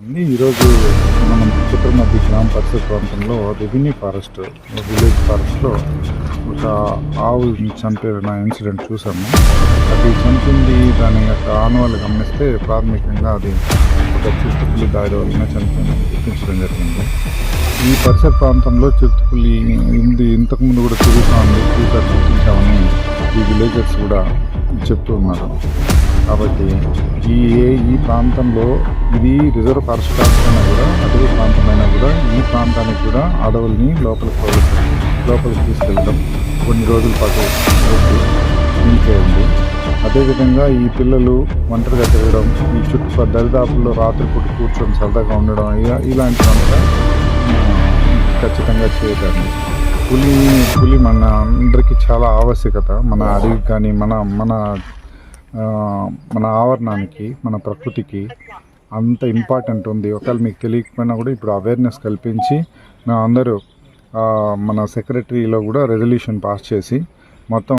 అండి, ఈరోజు మనం చిత్రమతి గ్రామ పరిసర ప్రాంతంలో రెవెన్యూ ఫారెస్ట్ విలేజ్ ఫారెస్ట్లో ఒక ఆవు చంపిన ఇన్సిడెంట్ చూసాము అది చంపింది దాని యొక్క ఆనవాళ్ళు గమనిస్తే ప్రాథమికంగా అది ఒక చిరుతపుల్లి దాడి వలన చనిపోయిందని గుర్తించడం జరిగింది. ఈ పరిసర ప్రాంతంలో చిరుతపుల్లి ఇది ఇంతకుముందు కూడా తిరుగుతూ ఉంది. చూసారు గుర్తించామని ఈ విలేజర్స్ కూడా చెప్తూ ఉన్నారు కాబట్టి ఈ ఏ ఈ ప్రాంతంలో ఇది రిజర్వ్ ఫారెస్ట్ అయినా కూడా అటవీ ప్రాంతమైనా కూడా ఈ ప్రాంతానికి కూడా అడవుల్ని లోపలికి లోపలికి తీసుకెళ్ళడం కొన్ని రోజుల పాటు ఉంది అదేవిధంగా ఈ పిల్లలు ఒంటరిగా తిరగడం ఈ చుట్టుపక్కల దరిదాపుల్లో రాత్రిపూట కూర్చొని సరదాగా ఉండడం ఇలా ఇలాంటివంతా ఖచ్చితంగా చేయగలండి పులి పులి మన అందరికీ చాలా ఆవశ్యకత. మన అడవికి కానీ మన మన మన ఆవరణానికి మన ప్రకృతికి అంత ఇంపార్టెంట్ ఉంది. ఒకవేళ మీకు తెలియకపోయినా కూడా ఇప్పుడు అవేర్నెస్ కల్పించి నా అందరూ మన సెక్రటరీలో కూడా రెజల్యూషన్ పాస్ చేసి మొత్తం